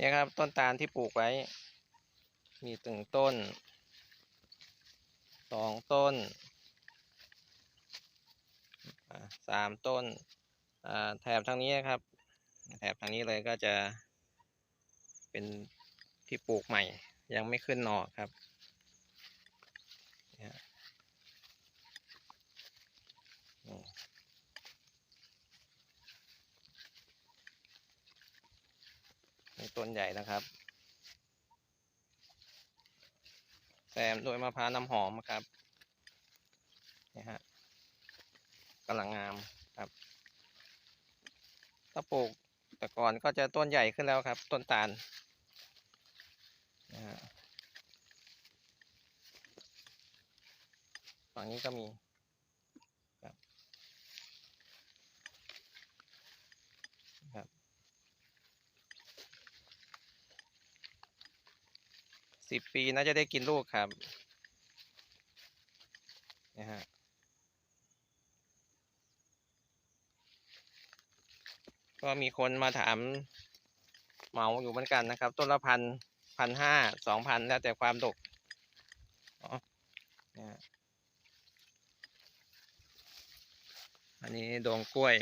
นี่ครับต้นตาลที่ปลูกไว้ มีตึงต้น สองต้น สามต้น แถบทางนี้นะครับ แถบทางนี้เลยก็จะเป็นที่ปลูกใหม่ ยังไม่ขึ้นหน่อครับเนี่ยอืม นี่ต้นใหญ่นะครับ แซมโดวยมะพร้าวน้ำหอมครับนี่ฮะกำลังงามครับถ้าปลูกแต่ก่อนก็จะต้นใหญ่ขึ้นแล้วครับ ต้นตาลนะฮะฝั่งนี้ก็มีครับครับ สิบปีน่าจะได้กินลูกครับนะฮะก็มีคนมาถามเหมาอยู่เหมือนกันนะครับ ต้นละพันพันห้าสองพันแล้วแต่ความดกอ๋อเนี่ยอันนี้ดงกล้วย